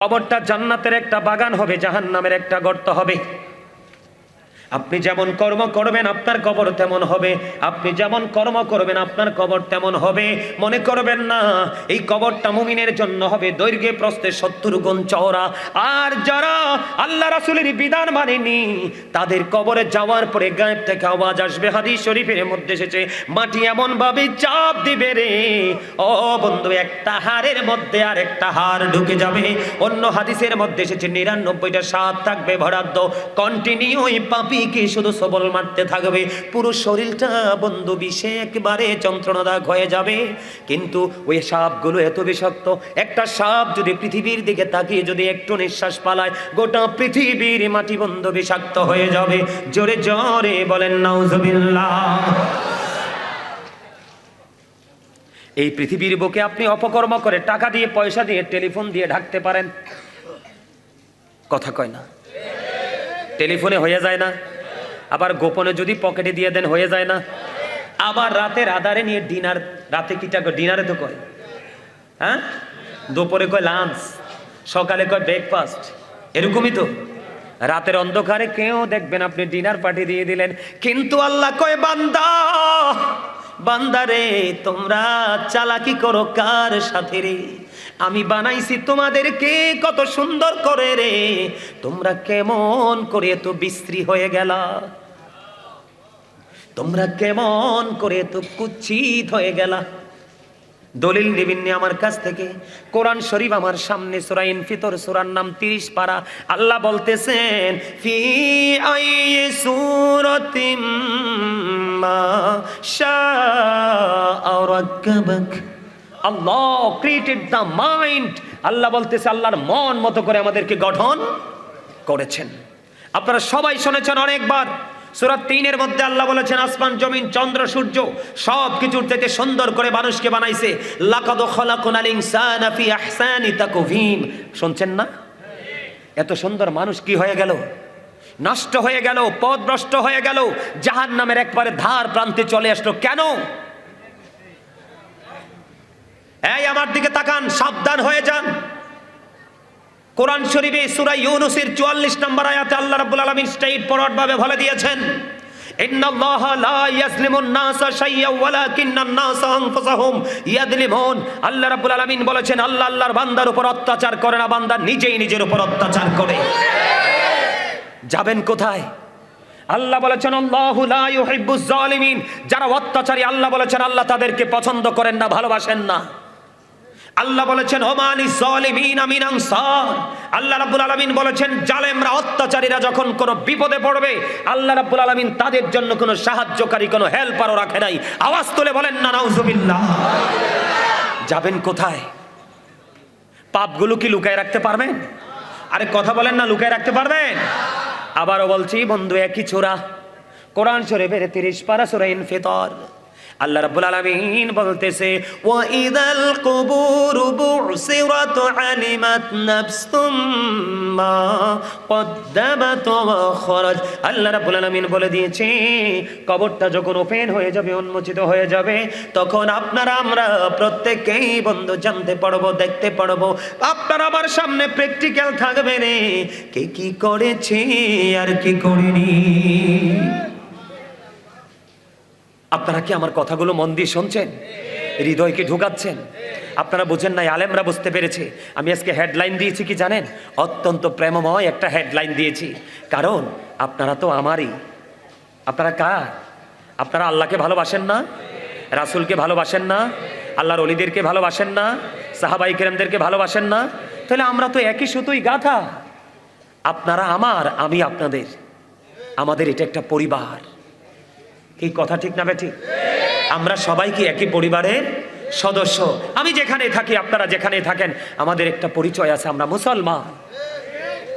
কবরটা জান্নাতের একটা বাগান হবে জাহান্নামের একটা গর্ত হবে। আপনি যেমন কর্ম করবেন, আপনার কবর তেমন হবে। আপনি যেমন কর্ম করবেন, আপনার কবর তেমন হবে। মনে করবেন না, এই কবরটা মুমিনের জন্য হবে। দৈর্ঘ্যে, প্রস্থে সত্তর গুণ চওড়া। আর যারা আল্লাহ রাসুলের বিধান মানেনি, তাদের কবরে যাওয়ার পরে গায়েব থেকে আওয়াজ আসবে। হাদিস শরীফের মধ্যে এসেছে, মাটি এমন ভাবে চাপ দিবে রে। ও বন্ধু, একটা হাড়ের মধ্যে আর একটা হাড় ঢুকে যাবে। অন্য হাদিসের মধ্যে এসেছে, নিরানব্বইটা সাপ থাকবে বরাদ্দ। কন্টিনিউই ওই পাপিকে শুধু সবল মারতে থাকবে? পুরো শরীরটা বন্ধু বিষে একেবারে যন্ত্রণাদায়ক হয়ে যাবে। কিন্তু ওই সাপগুলো এত বিষাক্ত, একটা সাপ যদি পৃথিবীর দিকে তাকিয়ে যদি একটু নিঃশ্বাস পালায়, গোটা পৃথিবীর মাটি বন্ধ বিষাক্ত হয়ে যাবে। জোরে জোরে বলেন, নাউজুবিল্লাহ। এই পৃথিবীর বুকে আপনি অপকর্ম করে টাকা দিয়ে, পয়সা দিয়ে, টেলিফোন দিয়ে ঢাকতে পারেন। কথা কয় না। টেলিফোনে হয়ে যায় না। আবার গোপনে যদি পকেটে দিয়ে দেন, হয়ে যায় না। আবার রাতের আধারে নিয়ে ডিনার, রাতে কিটা ডিনারে তো কয়। হ্যাঁ? দুপুরে কয় লাঞ্চ, সকালে কয় ব্রেকফাস্ট, এরকমই তো। রাতের অন্ধকারে কেউ দেখবেন আপনি ডিনার পার্টি দিয়ে দিলেন, কিন্তু আল্লাহ কয়, বান্দা বান্দারে তোমরা চালাকি করো কার সাথে রে? আমি বানাইছি তোমাদেরকে কত সুন্দর করে রে। তোমরা কেমন করে এত বিশ্রী হয়ে গেলা? তোমরা কেমন করে এত কুচ্ছিত হয়ে গেলা? দলিল নিবিন্ন আমার কাছ থেকে, কোরআন শরীফ আমার সামনে সূরা ইনফিতর, সুরার নাম 30 পারা, আল্লাহ বলতেছেন, ফি আই সূরাতিম মা শাআ রাক্কাবাক। Allah created the mind Allah বলতেছে, আল্লাহর মন মতো করে আমাদেরকে গঠন করেছেন। আপনারা সবাই শুনেছেন অনেকবার সুরাত তিনের মধ্যে আল্লাহ বলেছেন, আসমান, জমিন, চন্দ্র, সূর্য সব কিছুর থেকে সুন্দর করে মানুষকে বানাইছে। শুনছেন না? এত সুন্দর মানুষ কি হয়ে গেল? নষ্ট হয়ে গেল পথভ্রষ্ট হয়ে গেল জাহান নামের একবারে ধার প্রান্তে চলে আসলো কেন? এই আমার দিকে তাকান, সাবধান হয়ে যান। কোরআন শরীফে সূরা ইউনূসের 44 নম্বর আয়াতে আল্লাহ রাব্বুল আলামিন স্ট্রেইট ফরওয়ার্ড ভাবে বলে দিয়েছেন আল্লাহ রাব্বুল আলামিন বলেছেন, আল্লাহ আল্লাহর বান্দার উপর অত্যাচার করে না, বান্দা নিজেই নিজের উপর অত্যাচার করে। যাবেন কোথায়? আল্লাহ বলেছেন যারা অত্যাচারী, আল্লাহ বলেছেন, আল্লাহ তাদেরকে পছন্দ করেন না, ভালোবাসেন না। আল্লাহ বলেছেন ওমানি জালিমিন আমিন আনসার। আল্লাহ রাব্বুল আলামিন বলেছেন, জালেমরা, অত্যাচারীরা যখন কোনো বিপদে পড়বে, আল্লাহ রাব্বুল আলামিন তাদের জন্য কোনো সাহায্যকারী, কোনো হেল্পারও রাখে নাই। আওয়াজ তুলে বলেন, না, নাউজুবিল্লাহ। যাবেন কোথায়? পাপগুলো কি লুকায় রাখতে পারবেন? আরে কথা বলেন না, লুকায় রাখতে পারবেন? আবারও বলছি, বন্ধু, একই ছোরা। কোরআন শরীফের 30 পারা সূরা ইনফিতর। আল্লাহ রাব্বুল আলামিন বলতেছে ওয়া ইদাল কুবুর বুসিরাত আলিমাত নাফসুম মা কদ্দামাত ওয়া খরাজ। আল্লাহ রাব্বুল আলামিন বলে দিয়েছে, কবরটা যখন ওপেন হয়ে যাবে, উন্মোচিত হয়ে যাবে, তখন আপনারা আমরা প্রত্যেককেই বন্ধু জানতে পারব, দেখতে পারব। আপনার আমার সামনে প্র্যাকটিক্যাল থাকবে রে কে কি করেছে আর কি করেনি? আপনারা কি আমার কথাগুলো মন দিয়ে শুনছেন? হৃদয়কে ঢুকাচ্ছেন? আপনারা বুঝেন নাই, আলেমরা বুঝতে পেরেছে। আমি আজকে হেডলাইন দিয়েছি কি জানেন? অত্যন্ত প্রেমময় একটা হেডলাইন দিয়েছি। কারণ আপনারা তো আমারই। আপনারা কার? আপনারা আল্লাহকে ভালোবাসেন না? রাসূলকে ভালোবাসেন না? আল্লাহর অলিদেরকে ভালোবাসেন না? সাহাবাই কেরামদেরকে ভালোবাসেন না? তাহলে আমরা তো একই সুতোই গাথা আপনারা আমার, আমি আপনাদের। আমাদের এটা একটা পরিবার। এই কথা ঠিক না ঠিক আমরা সবাই কি একই পরিবারের সদস্য? আমি যেখানে থাকি, আপনারা যেখানে থাকেন, আমাদের একটা পরিচয় আছে, আমরা মুসলমান।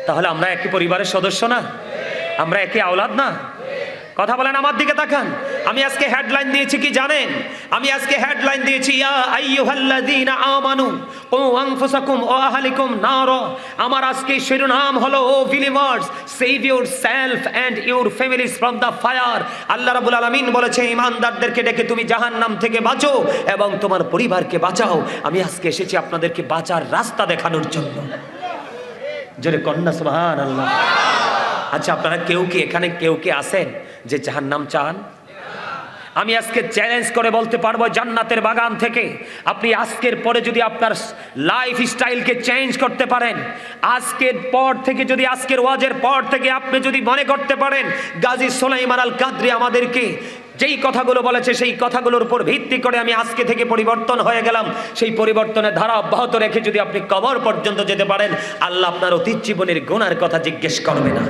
তাহলে আমরা একই পরিবারের সদস্য না? আমরা একই আওলাদ না? কথা বলেন আমার দিকে তাকান। আমি আজকে হেডলাইন দিয়েছি কি জানেন? আমি আজকে হেডলাইন দিয়েছি, ইয়া আইয়ুহাল্লাযীনা আমানু ও আনফুসাকুম ও আহলিকুম নার। আমার আজকে শিরোনাম হলো, O believers save your self and your families from the fire Allah রাব্বুল আলামিন বলেছে, ইমানদারদেরকে ডেকে তুমি জাহান্নাম থেকে বাঁচো এবং তোমার পরিবারকে বাঁচাও। আমি আজকে এসেছি আপনাদেরকে বাঁচার রাস্তা দেখানোর জন্য। জোরে কন্যা সুবহান আল্লাহ আচ্ছা আপনারা কেউ কি এখানে কেউ কি আছেন যে জাহান্নাম চান? আমি আজকে চ্যালেঞ্জ করে বলতে পারব জান্নাতের বাগান থেকে। আপনি আজকের পরে যদি আপনার লাইফ স্টাইলকে চেঞ্জ করতে পারেন, আজকের পর থেকে যদি, আজকের ওয়াজের পর থেকে আপনি যদি মনে করতে পারেন, গাজী সোলাইমান আল কাদ্রি আমাদেরকে যেই কথাগুলো বলেছে, সেই কথাগুলোর উপর ভিত্তি করে আমি আজকে থেকে পরিবর্তন হয়ে গেলাম। সেই পরিবর্তনের ধারা অব্যাহত রেখে যদি আপনি কবর পর্যন্ত যেতে পারেন, আল্লাহ আপনার অতীত জীবনের গুণার কথা জিজ্ঞেস করবে না।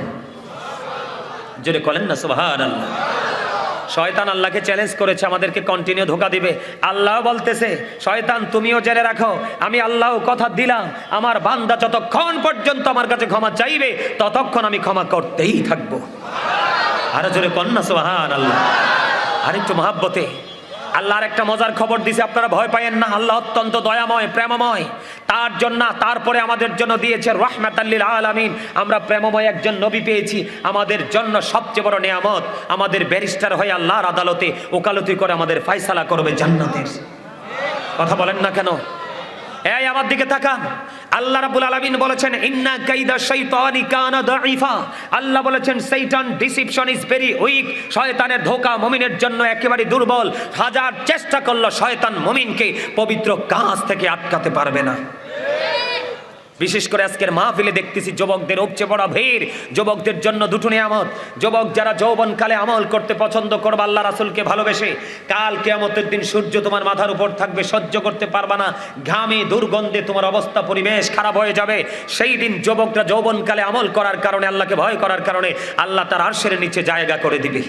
জোরে করেন না সুবাহান আল্লাহ শয়তান আল্লাহকে চ্যালেঞ্জ করেছে, আমাদেরকে কন্টিনিউ ধোকা দিবে। আল্লাহ বলতেছে, শয়তান, তুমিও জেনে রাখো, আমি আল্লাহ কথা দিলাম, আমার বান্দা যতক্ষণ পর্যন্ত আমার কাছে ক্ষমা চাইবে, ততক্ষণ আমি ক্ষমা করতেই থাকব। আরও জোরে কন্যা সোহান আল্লাহ আরেকটু মহাব্বতে। আল্লাহ আর একটা মজার খবর দিছে, আপনারা ভয় পাইয়েন না, আল্লাহ অত্যন্ত দয়াময়, প্রেমময়। তার জন্য, তারপরে আমাদের জন্য দিয়েছে রহমাত আল্লিল আলামিন। আমরা প্রেমময় একজন নবী পেয়েছি, আমাদের জন্য সবচেয়ে বড় নিয়ামত, আমাদের ব্যারিস্টার হয়ে আল্লাহর আদালতে ওকালতি করে আমাদের ফাইসালা করবে জান্নাতের। কথা বলেন না কেন? এই আমার দিকে তাকান। আল্লাহ রাবুল আলামিন বলেছেন, ইন্না কাইদা শাইতানি কানা দাঈফা। আল্লাহ বলেছেন, শয়তান ডিসিপশন ইজ ভেরি উইক। শয়তানের ধোকা মুমিনের জন্য একেবারে দুর্বল। হাজার চেষ্টা করল শয়তান মুমিনকে পবিত্র কাজ থেকে আটকাতে পারবে না। বিশেষ করে আজকের মাহফিলে দেখতেছি যুবকদের উপচে পড়া ভিড়, যুবকদের জন্য দুটো নিয়ামত। যুবক যারা যৌবনকালে আমল করতে পছন্দ করবে, আল্লাহ রাসুলকে ভালোবেসে। কাল কেয়ামতের দিন সূর্য তোমার মাথার উপর থাকবে, সহ্য করতে পারবা না। ঘামে দুর্গন্ধে তোমার অবস্থা, পরিবেশ খারাপ হয়ে যাবে। সেই দিন যুবকরা যৌবনকালে আমল করার কারণে, আল্লাহকে ভয় করার কারণে আল্লাহ তার আরশের নিচে জায়গা করে দিবে।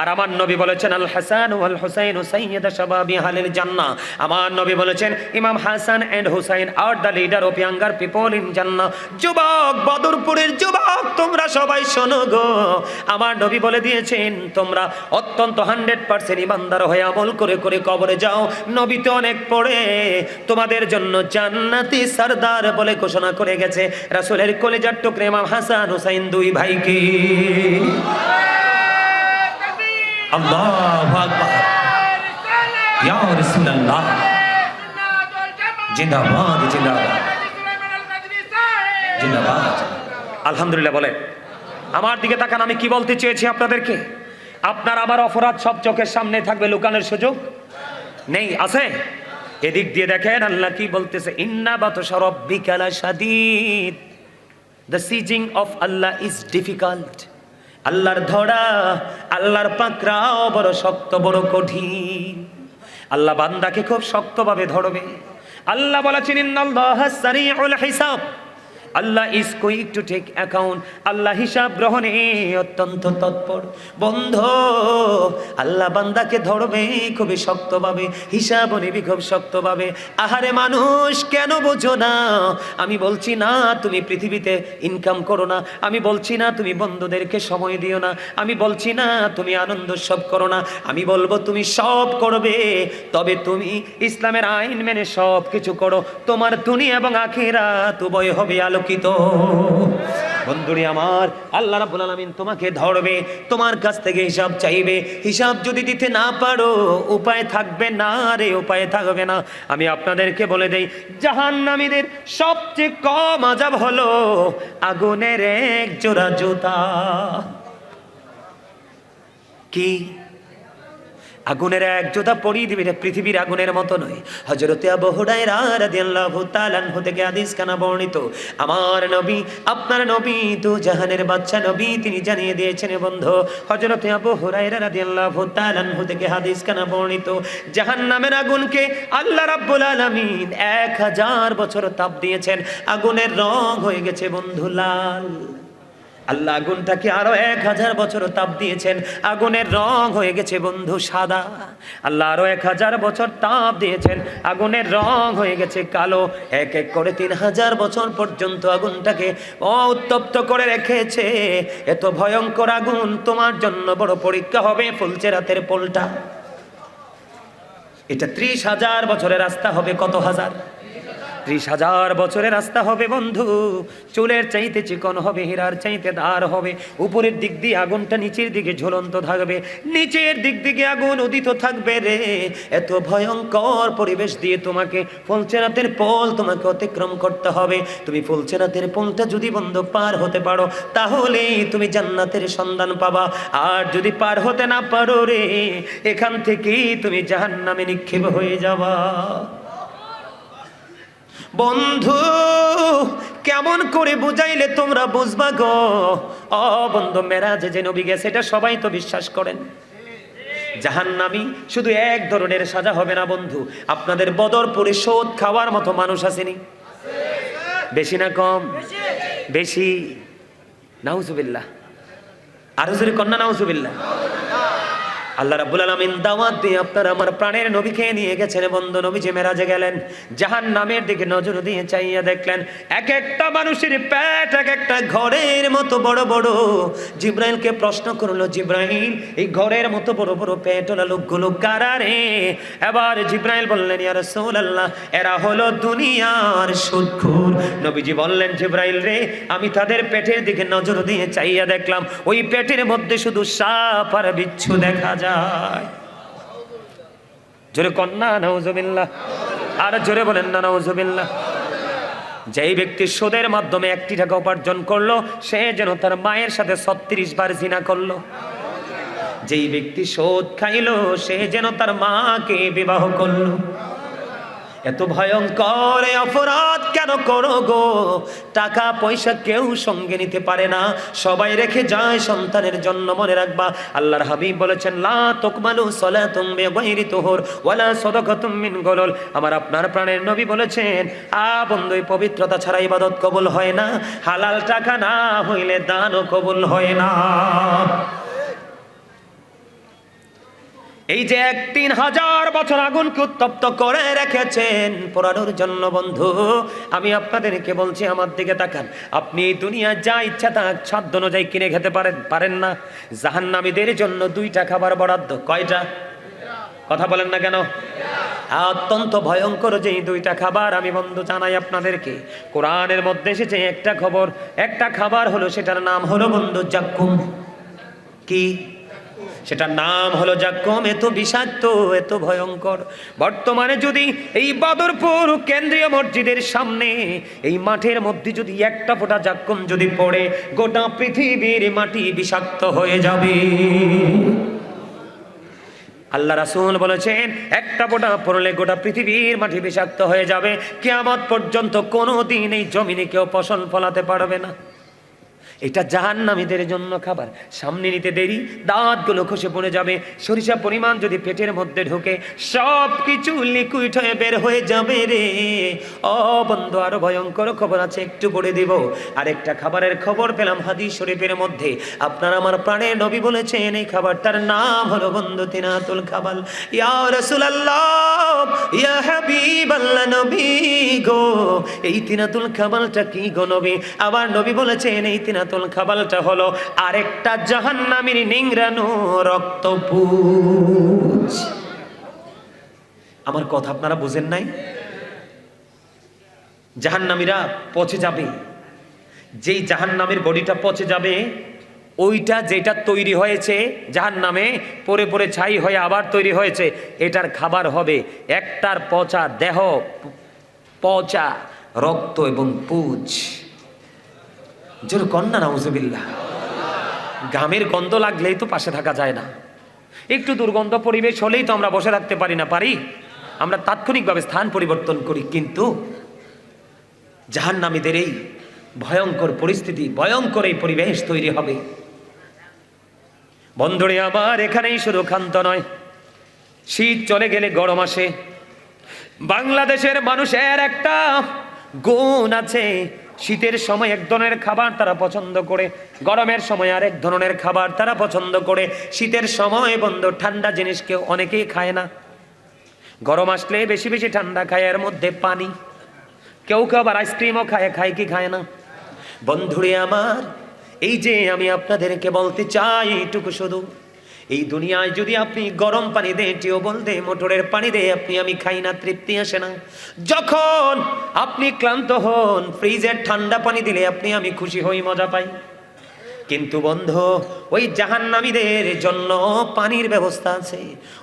আর আমার নবী বলেছেন, আল হাসান ওয়াল হুসাইন সাইয়্যিদা শাবাবি আহলিল জান্নাহ। আমার নবী বলেছেন, imam Hasan and Husain are the leader of younger people in Jannah. যুবক, বদরপুরের যুবক, তোমরা সবাই শোনো গো। আমার নবী বলে দিয়েছেন, তোমরা অত্যন্ত হান্ড্রেড পার্সেন্ট ইমানদার হয়ে আমল করে করে কবরে যাও। নবী তো অনেক পড়ে। তোমাদের জন্য জান্নাতি সরদার বলে ঘোষণা করে গেছে। রাসূলের কলেজার টুকরে ইমাম হাসান হুসাইন দুই ভাইকে। আল্লাহু ইয়া রাসূলুল্লাহ। জিন্দাবাদ জিন্দাবাদ। জিন্দাবাদ। আলহামদুলিল্লাহ বলে আমার দিকে তাকান, আমি কি বলতে চেয়েছি আপনাদেরকে? আপনার আমার অপরাধ সব চোখের সামনে থাকবে, লুকানোর সুযোগ নেই, আছে? এদিক দিয়ে দেখেন, আল্লাহ কি বলতেছে? ইন্না বাত সরব্বিকালা Sadid the seizing of Allah is difficult আল্লাহর ধরা, আল্লাহর পাকরাও বড় শক্ত, বড় কঠিন। আল্লাহ বান্দাকে খুব শক্তভাবে ধরবে। আল্লাহ বলেছেন, ইন্নাল্লাহ সারিউল হিসাব। Allah is quick to take account Allah হিসাব গ্রহণে অত্যন্ত তৎপর। বন্ধ, আল্লাহ বান্দাকে ধরবে খুবই শক্তভাবে, হিসাব নিবি খুব শক্তভাবে। আহারে মানুষ, কেন বোঝো না? আমি বলছি না, তুমি পৃথিবীতে ইনকাম করো না। আমি বলছি না, তুমি বন্ধুদেরকে সময় দিও না। আমি বলছি না, তুমি আনন্দ সব করো না। আমি বলব, তুমি সব করবে, তবে তুমি ইসলামের আইন মেনে সব কিছু করো। তোমার দুনিয়া এবং আখেরা উভয় হবে আলোকিত। বন্ধুরি আমার, আল্লাহ রাব্বুল আলামিন তোমাকে ধরবে, তোমার কাছ থেকে হিসাব চাইবে। হিসাব যদি দিতে না পারো, উপায় থাকবে না রে, উপায় থাকবে না। আমি আপনাদেরকে বলে দেই, জাহান্নামীদের সবচেয়ে কম আজাব হলো আগুনের এক জোড়া জুতা। কি? আগুনের এক জোদা পরিয়ে দিবি পৃথিবীর আগুনের মতো নয়। হজরতে থেকে বর্ণিত, আমার নবী, আপনার নবী তো জাহানের বাচ্চা নবী, তিনি জানিয়ে দিয়েছেন বন্ধু হজরতে রাদিয়াল্লাহু তাআলা আনহু থেকে হাদিস বর্ণিত, জাহান্নামের আগুনকে আল্লাহ রাব্বুল আলামিন এক হাজার বছর তাপ দিয়েছেন। আগুনের রং হয়ে গেছে বন্ধু লাল। আল্লাহ আগুনটাকে আরও এক হাজার বছর তাপ দিয়েছেন। আগুনের রং হয়ে গেছে বন্ধু সাদা। আল্লাহ আরও এক হাজার বছর তাপ দিয়েছেন। আগুনের রং হয়ে গেছে কালো। এক এক করে তিন হাজার বছর পর্যন্ত আগুনটাকে উত্তপ্ত করে রেখেছে। এত ভয়ঙ্কর আগুন তোমার জন্য বড় পরীক্ষা হবে ফুলছে রাতের পোলটা। এটা ত্রিশ হাজার বছরের রাস্তা হবে কত হাজার? ত্রিশ হাজার বছরের রাস্তা হবে বন্ধু। চুলের চাইতে চিকন হবে, হীরার চাইতে দার হবে। উপরের দিক দিয়ে আগুনটা নিচের দিকে ঝুলন্ত থাকবে। নিচের দিক দিকে আগুন উদিত থাকবে রে। এত ভয়ঙ্কর পরিবেশ দিয়ে তোমাকে ফুলচেরাতের পোল তোমাকে অতিক্রম করতে হবে। তুমি ফুলচেরাতের পোলটা যদি বন্ধ পার হতে পারো তাহলে তুমি জান্নাতের সন্ধান পাবা। আর যদি পার হতে না পারো রে, এখান থেকেই তুমি জাহান্নামে নিক্ষেপ হয়ে যাবা। বন্ধু, কেমন করে বুঝাইলে তোমরা বুঝবা গো? অ বন্ধু, মেরাজে যে নবী গেছে, এটা সবাই তো বিশ্বাস করেন। জাহান্নামি শুধু এক ধরনের সাজা হবে না বন্ধু, আপনাদের বদরপুরে শোধ খাওয়ার মতো মানুষ আসেনি। বেশি না কম? বেশি? নাউজুবিল্লাহ। আরও জোরে কন্যা নাউজুবিল্লাহ। আল্লাহ রাব্বুল আলামিন দাওয়াত দিয়ে আপনার আমার প্রাণের নবীকে নিয়ে গেছেন বন্ধু নবী যে মেরাজে গেলেন জাহান নামের দিকে নজর দিয়ে চাইয়া দেখলেন, এক একটা মানুষের পেট, এক একটা ঘরের মতো বড় বড়। জিব্রাইলকে প্রশ্ন করল, জিব্রাইল, এই ঘরের মতো বড় বড় পেটওয়ালা লোকগুলো কারা রে? এবার জিব্রাইল বললেন, ইয়া রাসূলুল্লাহ, এরা হলো দুনিয়ার সুদখোর নবীজি বললেন, জিব্রাইল রে, আমি তাদের পেটের দিকে নজর দিয়ে চাইয়া দেখলাম, ওই পেটের মধ্যে শুধু সাপ আর বিচ্ছু দেখা যায়। জোরে কন্যা নাউজুবিল্লাহ আর জোরে বলেন না নাউজুবিল্লাহ যেই ব্যক্তি সুদের মাধ্যমে একটি টাকা উপার্জন করল, সে যেন তার মায়ের সাথে ছত্রিশ বার জিনা করল। যেই ব্যক্তি শোধ খাইলো, সে যেন তার মাকে বিবাহ করল। এত ভয়ঙ্কর অপরাধ কেন করো গো? টাকা, পয়সা কেউ সঙ্গে নিতে পারে না। সবাই রেখে যায় সন্তানের জন্য মনে রাখবা। আল্লাহর হাবিব বলেছেন, লা তুকমালু সালাতুম বিগাইরি তুহুর ওয়ালা সাদাকাতুম মিন গলল। আমার আপনার প্রাণের নবী বলেছেন, আ বন্ধু, এই পবিত্রতা ছাড়া ইবাদত কবুল হয় না। হালাল টাকা না হইলে দানও কবুল হয় না। এই যে এক তিন হাজার বছর আগুনকে উত্তপ্ত করে রেখেছেন পোড়ানোর জন্য, বন্ধু, আমি আপনাদেরকে বলছি আমার দিকে তাকান। আপনি এই দুনিয়া যা ইচ্ছা তা সাধ্য অনুযায়ী কিনে খেতে পারেন পারেন না। জাহান্নামীদের জন্য দুইটা খাবার বরাদ্দ। কয়টা? কথা বলেন না কেন? অত্যন্ত ভয়ঙ্কর যে দুইটা খাবার আমি, বন্ধু, জানাই আপনাদেরকে। কোরআনের মধ্যে এসেছে একটা খবর, একটা খাবার হলো, সেটার নাম হলো, বন্ধু, জাক্কুম। কি? সেটার নাম হলো জাক্কম, এত বিষাক্ত, এত ভয়ঙ্কর। বর্তমানে যদি এই বদরপুর কেন্দ্রীয় মসজিদের সামনে, এই মাঠের মধ্যে যদি একটা ফোঁটা জাক্কম যদি পড়ে, গোটা পৃথিবীর মাটি বিষাক্ত হয়ে যাবে। আল্লাহ রাসুল বলেছেন, একটা ফোঁটা পড়লে গোটা পৃথিবীর মাটি বিষাক্ত হয়ে যাবে। কিয়ামত পর্যন্ত কোনো দিন এই জমিনে কেউ ফসল ফলাতে পারবে না। এটা জাহান্নামীদের জন্য খাবার। সামনে নিতে দেরি, দাঁতগুলো খসে পড়ে যাবে, সরিষা পরিমাণ যদি পেটের মধ্যে ঢোকে সব কিছু লিকুইড হয়ে বের হয়ে যাবে রে। ও বন্ধু, আরও ভয়ঙ্কর খবর আছে, একটু পড়ে দিব। আরেকটা খাবারের খবর পেলাম হাদিস শরীফের মধ্যে। আপনার আমার প্রাণে নবী বলেছেন, এই খাবারটার নাম হলো বন্ধু তিনাতুল খাবাল। ইয়া রাসূলুল্লাহ, ইয়া হাবিবাল্লাহ নবী গো, এই তিনাতুল খাবালটা কি গো নবী? আবার নবী বলেছেন, এই তিনাতুল খাবালটা হলো আরেকটা জাহান্নামীর নিংরানো রক্তপুঞ্জ আমার কথা আপনারা বুঝেন নাই? জাহান্নামীরা পচে যাবে। যেই জাহান্নামের বডিটা পচে যাবে, ওইটা যেটা তৈরি হয়েছে জাহান নামে পরে পরে ছাই হয়ে আবার তৈরি হয়েছে, এটার খাবার হবে একটার পচা দেহ, পচা রক্ত এবং পুজ। জোর কন্যা, নাউজুবিল্লাহ। ঘামের গন্ধ লাগলেই তো পাশে থাকা যায় না। একটু দুর্গন্ধ পরিবেশ হলেই তো আমরা বসে থাকতে পারি না, পারি? আমরা তাৎক্ষণিকভাবে স্থান পরিবর্তন করি, কিন্তু জাহান্নামীদের এই ভয়ঙ্কর পরিস্থিতি, ভয়ঙ্কর এই পরিবেশ তৈরি হবে। বন্ধুরে আবার এখানেই শুধু ক্ষান্ত নয়। শীত চলে গেলে গরম আসে। বাংলাদেশের মানুষের একটা গুণ আছে শীতের সময় এক ধরনের খাবার তারা পছন্দ করে, গরমের সময় আর এক ধরনের খাবার তারা পছন্দ করে। শীতের সময় বন্ধ, ঠান্ডা জিনিস কেউ অনেকেই খায় না। গরম আসলে বেশি বেশি ঠান্ডা খায়, এর মধ্যে পানি। কেউ কেউ আবার আইসক্রিমও খায় খায় কি খায় না? বন্ধুরে আমার, এই যে আমি আপনাদেরকে বলতে চাই, এইটুকু শুধু। এই দুনিয়ায় যদি আপনি গরম পানি দেন টিউবওয়েল দে, মোটরের পানি দে, আপনি, আমি খাই না, তৃপ্তি আসে না। যখন আপনি ক্লান্ত হন, ফ্রিজের ঠান্ডা পানি দিলে আপনি, আমি খুশি হই, মজা পাই। কিন্তু বন্ধু, ওই জাহান্নামীদের জন্য পানির ব্যবস্থা আছে।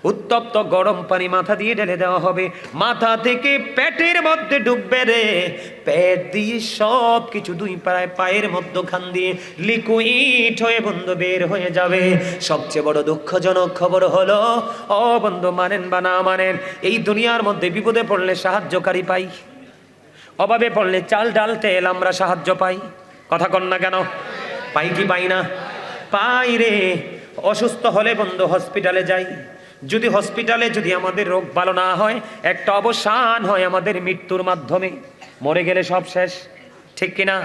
উত্তপ্ত গরম পানি মাথা দিয়ে ঢেলে দেওয়া হবে। মাথা থেকে পেটের মধ্যে ডুববে রে। পেট দিয়ে সব কিছু দুই পায়ে পায়ের মধ্যখান দিয়ে লিকুইড হয়ে বন্ধু বের হয়ে যাবে। সবচেয়ে বড় দুঃখজনক খবর হলো, ও বন্ধু, মানেন বা না মানেন, এই দুনিয়ার মধ্যে বিপদে পড়লে সাহায্যকারী পাই। অভাবে পড়লে চাল ডাল তেল আমরা সাহায্য পাই। কথা কন না কেন? পাই কি পাই না? পাই রে, অসুস্থ হলে বন্ধু হসপিটালে যাই। যদি হসপিটালে যদি আমাদের রোগ ভালো না হয়, একটা অবসান হয় আমাদের মৃত্যুর মাধ্যমে। মরে গেলে সব শেষ, ঠিক কিনা?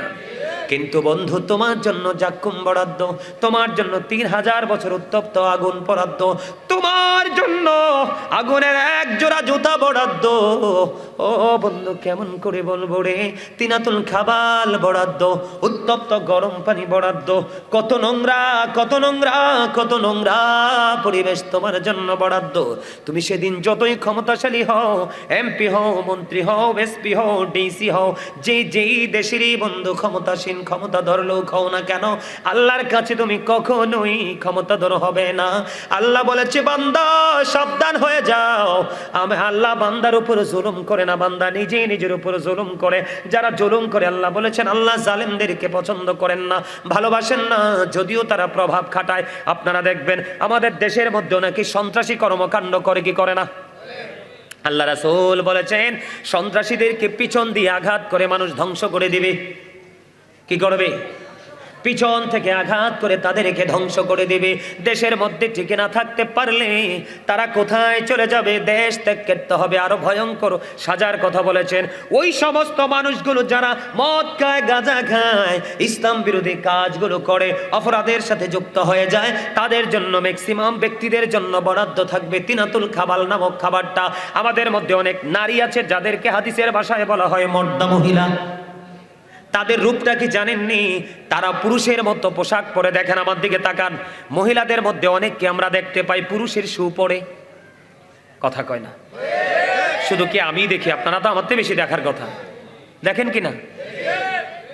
কিন্তু বন্ধু, তোমার জন্য জাক্কুম বরাদ্দ, তোমার জন্য তিন হাজার বছর উত্তপ্ত আগুন বরাদ্দ, তোমার জন্য আগুনের এক জোড়া জুতা বরাদ্দ। ও বন্ধু, কেমন করে বলব রে? তিনাতুল খাবাল বরাদ্দ, উত্তপ্ত গরম পানি বরাদ্দ। কত নোংরা কত নোংরা কত নোংরা পরিবেশ তোমার জন্য বরাদ্দ। তুমি সেদিন যতই ক্ষমতাশালী হও, এমপি হও, মন্ত্রী হও, এসপি হও, ডিসি হও, যে যেই দেশেরই বন্ধু ক্ষমতাসীন ক্ষমতাধর লোক হও না কেন? আল্লাহর কাছে তুমি কখনোই ক্ষমতাধর হবে না। আল্লাহ বলেছে, বান্দা, সাবধান হয়ে যাও। আমি আল্লাহ বান্দার উপর জুলুম করে না, বান্দা নিজেই নিজের উপর জুলুম করে। যারা জুলুম করে, আল্লাহ বলেছেন, আল্লাহ জালেমদেরকে পছন্দ করেন না, ভালোবাসেন না, যদিও তারা প্রভাব খাটায়। আপনারা দেখবেন, আমাদের দেশের মধ্যে নাকি সন্ত্রাসী কর্মকাণ্ড করে, কি করে না? আল্লাহ রাসূল বলেছেন, সন্ত্রাসীদেরকে পিছন দিয়ে আঘাত করে মানুষ ধ্বংস করে দিবে। কি করবে? পিছন থেকে আঘাত করে তাদেরকে ধ্বংস করে দেবে। দেশের মধ্যে টিকে না থাকতে পারলে তারা কোথায় চলে যাবে? দেশ ত্যাগ করতে হবে। আরও ভয়ঙ্কর সাজার কথা বলেছেন। ওই সমস্ত মানুষগুলো যারা মদ খায়, গাঁজা খায়, ইসলাম বিরোধী কাজগুলো করে, অপরাধের সাথে যুক্ত হয়ে যায়, তাদের জন্য ম্যাক্সিমাম ব্যক্তিদের জন্য বরাদ্দ থাকবে। তিনাতুল খাবাল নামক খাবারটা। আমাদের মধ্যে অনেক নারী আছে যাদেরকে হাদিসের ভাষায় বলা হয় মর্দা মহিলা। তাদের রূপটা কি জানেননি? তারা পুরুষের মতো পোশাক পরে দেখেন, আমার দিকে তাকান। মহিলাদের মধ্যে অনেককে আমরা দেখতে পাই পুরুষের শু পরে। কথা কয় না? শুধু কি আমি দেখি? আপনারা তো আমার বেশি দেখার কথা। দেখেন কি না?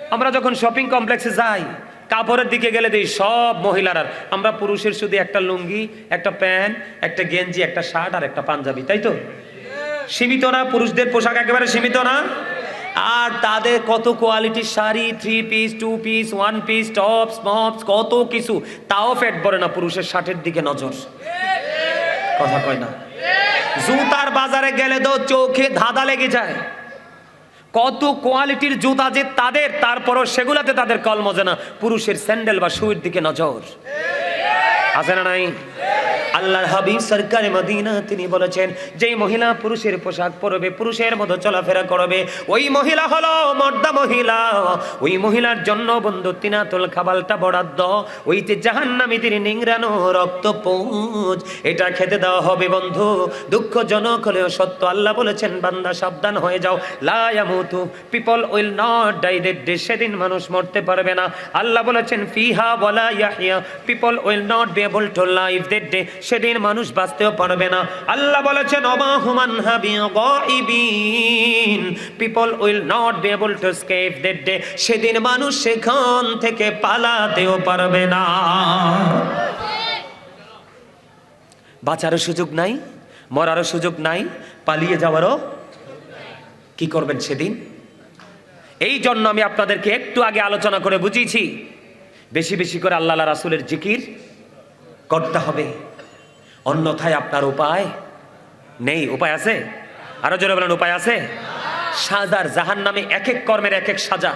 আমরা যখন শপিং কমপ্লেক্সে যাই, কাপড়ের দিকে গেলে দিই সব মহিলারা। আমরা পুরুষের শুধু একটা লুঙ্গি, একটা প্যান্ট, একটা গেঞ্জি, একটা শার্ট আর একটা পাঞ্জাবি, তাই তো? সীমিত না? পুরুষদের পোশাক একেবারে সীমিত না? আর তাদের কত কোয়ালিটির sari three piece two piece one piece tops mops কত কিছু, তাও ফেট পড়ে না পুরুষের শার্টের দিকে নজর। কথা কয় না। জুতার বাজারে গেলে তো চোখে ধাঁধা লেগে যায়। কত কোয়ালিটির জুতা যে তাদের, তারপরও সেগুলাতে তাদের কল মজে না। পুরুষের স্যান্ডেল বা শুয়ের দিকে নজর। আছে না নাই? আল্লাহর হাবিব সরকারে মদিনা, তিনি বলেছেন যে মহিলা পুরুষের পোশাক পরবে, পুরুষের মতো চলাফেরা করবে, ওই মহিলা হলো মর্দা মহিলা। ওই মহিলার জন্য বন্ধু তিনাতুল খাবালটা বরাদ্দ। ওই যে জাহান্নামীদের নিংরানো রক্ত পৌঁছ এটা খেতে দেওয়া হবে বন্ধু। দুঃখজনক হলেও সত্য, আল্লাহ বলেছেন, বান্দা সাবধান হয়ে যাও। লায়ামুতু people will not die that day সেদিন মানুষ মরতে পারবে না। আল্লাহ বলেছেন, ফিহা বলা Yahya people will not be able to live that day সেদিন মানুষ বাঁচতেও পারবে না। আল্লাহ বলেছেন people will not be able to escape day সেদিন মানুষ সেখান থেকে পালাতেও পারবে না। বাঁচারও সুযোগ নাই, মরারও সুযোগ নাই, পালিয়ে যাওয়ারও কি করবেন সেদিন? এই জন্য আমি আপনাদেরকে একটু আগে আলোচনা করে বুঝিয়েছি, বেশি বেশি করে আল্লাহ রাসুলের জিকির করতে হবে। অন্যথায় আপনার উপায় নেই। উপায় আছে? আরও জোরে বলেন, উপায় আছে? সাজার জাহান নামে এক এক কর্মের এক এক সাজা।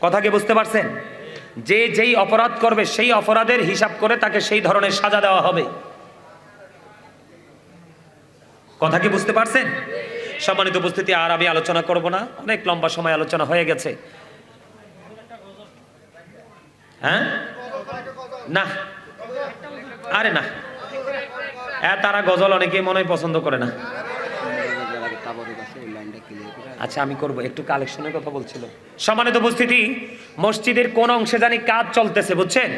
কথা কি বুঝতে পারছেন? যে যেই অপরাধ করবে, সেই অপরাধের হিসাব করে তাকে সেই ধরনের সাজা দেওয়া হবে। কথা কি বুঝতে পারছেন? সম্মানিত উপস্থিতি, আর আমি আলোচনা করব না। অনেক লম্বা সময় আলোচনা হয়ে গেছে। হ্যাঁ? না। আরে না। হ্যাঁ তারা গজল অনেকেই মনে পছন্দ করে না। আচ্ছা আমি করব। একটু কালেকশনের কথা বলছিল। সম্মানিত উপস্থিতি মসজিদের কোন অংশে জানি কাজ চলতেছে বুঝছেন?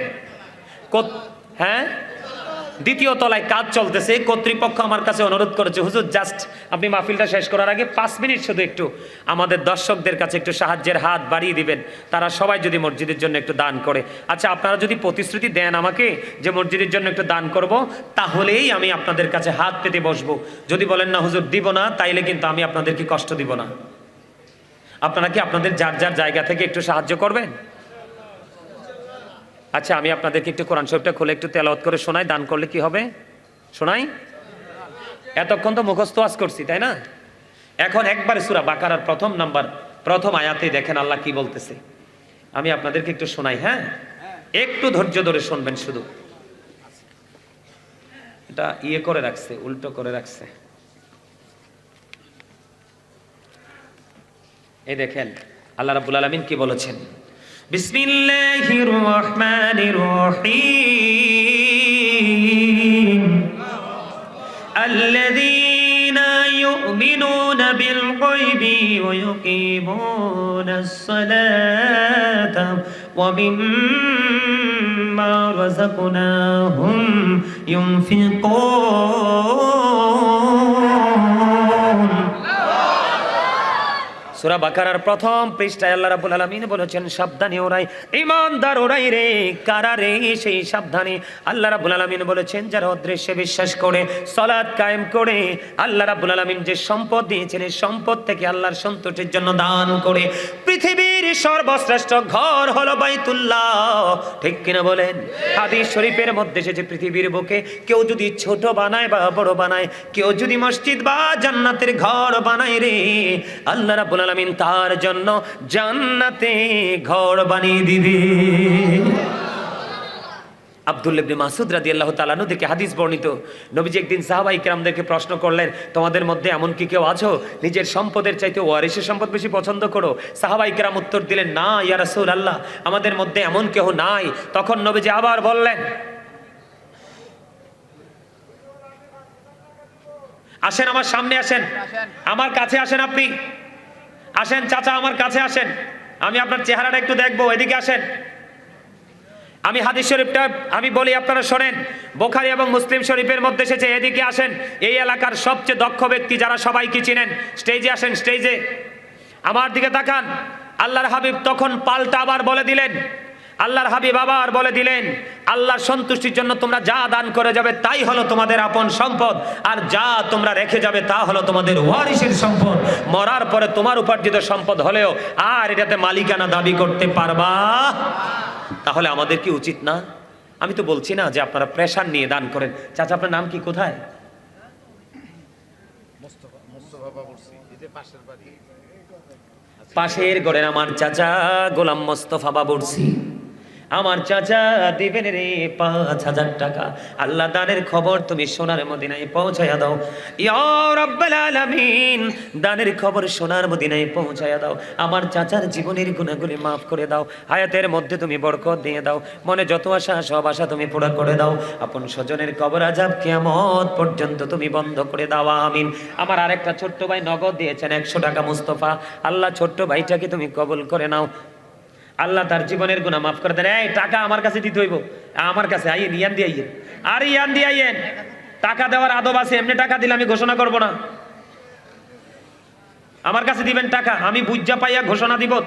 হ্যাঁ? দ্বিতীয় তলায় কাজ চলতেছে। কর্তৃপক্ষ আমার কাছে অনুরোধ করেছে, হুজুর জাস্ট আপনি মাহফিলটা শেষ করার আগে পাঁচ মিনিট শুধু একটু আমাদের দর্শকদের কাছে একটু সাহায্যের হাত বাড়িয়ে দিবেন। তারা সবাই যদি মসজিদের জন্য একটু দান করে। আচ্ছা আপনারা যদি প্রতিশ্রুতি দেন আমাকে যে মসজিদের জন্য একটু দান করব, তাহলেই আমি আপনাদের কাছে হাত পেতে বসবো। যদি বলেন, না, হুজুর, দিব না, তাইলে কিন্তু আমি আপনাদেরকে কষ্ট দিব না। আপনারা কি আপনাদের যার যার জায়গা থেকে একটু সাহায্য করবেন? আচ্ছা আমি আপনাদেরকে একটু কোরআন শরীফটা খুলে একটু তেলাওয়াত করে শোনাই, দান করলে কি হবে? শোনাই? এতক্ষণ তো মুখস্থ আজ করছি, তাই না? এখন একবারে সুরা বাকারার প্রথম নাম্বার, প্রথম আয়াতেই দেখেন আল্লাহ কি বলতেছে। আমি আপনাদেরকে একটু শোনাই হ্যাঁ? একটু ধৈর্য ধরে শুনবেন শুধু। এটা ইয়ে করে রাখছে, উল্টো করে রাখছে। এই দেখেন, আল্লাহ রাব্বুল আলামিন কি বলেছেন? بسم الله الرحمن الرحيم الذين يؤمنون بالغيب ويقيمون الصلاة ومما رزقناهم ينفقون সূরা বাকারার প্রথম পৃষ্ঠায় আল্লাহ রাব্বুল আলামিন বলেছেন, সাবধানে ওরাই ঈমানদার ওরাই রে, কারা রে সেই সাবধানে? আল্লাহ রাব্বুল আলামিন বলেছেন, যারা অদৃশ্যে বিশ্বাস করে, সালাত কায়েম করে, আল্লাহ রাব্বুল আলামিন যে সম্পদ দিয়েছেন সম্পদ থেকে আল্লাহর সন্তোষের জন্য দান করে। পৃথিবীর সর্বশ্রেষ্ঠ ঘর হলো বাইতুল্লাহ। ঠিক কিনা বলেন? হাদিস শরীফের মধ্যে এসেছে, পৃথিবীর বুকে কেউ যদি ছোট বানায় বা বড় বানায়, কেউ যদি মসজিদ বা জান্নাতের ঘর বানায় রে, আল্লাহ রাব্বুল আলামিন তার জন্য জান্নাতে ঘর বানিয়ে দিবে। আব্দুল ইবনে মাসুদ রাদিয়াল্লাহু তাআলা আনহু থেকে হাদিস বর্ণিত নবীজি একদিন প্রশ্ন করলেন তোমাদের মধ্যে এমন কি কেউ আছো? নিজের সম্পদের চাইতে ওয়ারিসের সম্পদ বেশি পছন্দ করো। উত্তর দিলেন না ইয়া রাসূলুল্লাহ আমাদের মধ্যে এমন কেউ নাই। তখন নবীজি আবার বললেন আসেন আমার সামনে আসেন। আমার কাছে আসেন আপনি। আসেন, চাচা আমার কাছে আসেন। আমি আপনার চেহারাটা একটু দেখব এদিকে আসেন। আমি হাদিস শরীফটা, আমি বলি আপনারা শোনেন, বোখারি এবং মুসলিম শরীফের মধ্যে এসেছে, এদিকে আসেন। এই এলাকার সবচেয়ে দক্ষ ব্যক্তি যারা সবাইকে চিনেন, স্টেজে আসেন, স্টেজে। আমার দিকে তাকান। আল্লাহর হাবিব তখন পাল্টা আবার বলে দিলেন আল্লাহর হাবিব আবার বলে দিলেন আল্লাহর সন্তুষ্টির জন্য তোমরা যা দান করে যাবে তাই হলো তোমাদের আপন সম্পদ আর যা তোমরা রেখে যাবে তা হলো তোমাদের ওয়ারিসের সম্পদ। মরার পরে তোমার উপার্জিত সম্পদ হলেও আর এটাতে মালিকানা দাবি করতে পারবা? তাহলে আমাদের কি উচিত না? আমি তো বলছি না যে আপনারা প্রেশার নিয়ে দান করেন। চাচা আপনার নাম কি কোথায়? পাশের ঘরের আমার চাচা গোলাম মোস্তফা বাবুরসি আমার চাচা দিবেন রে পাঁচ হাজার টাকা। আল্লাহ দানের খবর তুমি সোনার মদিনায় পৌঁছায়া দাও। আলামিন, দানের খবর সোনার মদিনায় পৌঁছায়া দাও। আমার চাচার জীবনের গুণাগুলি মাফ করে দাও। হায়াতের মধ্যে তুমি বরকত দিয়ে দাও। মনে যত আশা, সব আশা তুমি পুরা করে দাও। আপন স্বজনের কবর আজাব কিয়ামত পর্যন্ত তুমি বন্ধ করে দাও। আমিন। আমার আরেকটা ছোট্ট ভাই নগদ দিয়েছেন একশো টাকা মুস্তফা। আল্লাহ ছোট্ট ভাইটাকে তুমি কবুল করে নাও। আল্লাহ তার জীবনের গুণা মাফ করে দেন। এই, টাকা আমার কাছে দিতে হইব। আমার কাছে, আইয়েন, ইয়ান দিয়ে আইয়েন। আর, ইয়ান দিয়ে আইয়েন। টাকা দেওয়ার আদব আছে, এমনি টাকা দিলে আমি ঘোষণা করব না। আমার কাছে দিবেন টাকা, আমি বুঝা পাইয়া ঘোষণা দিব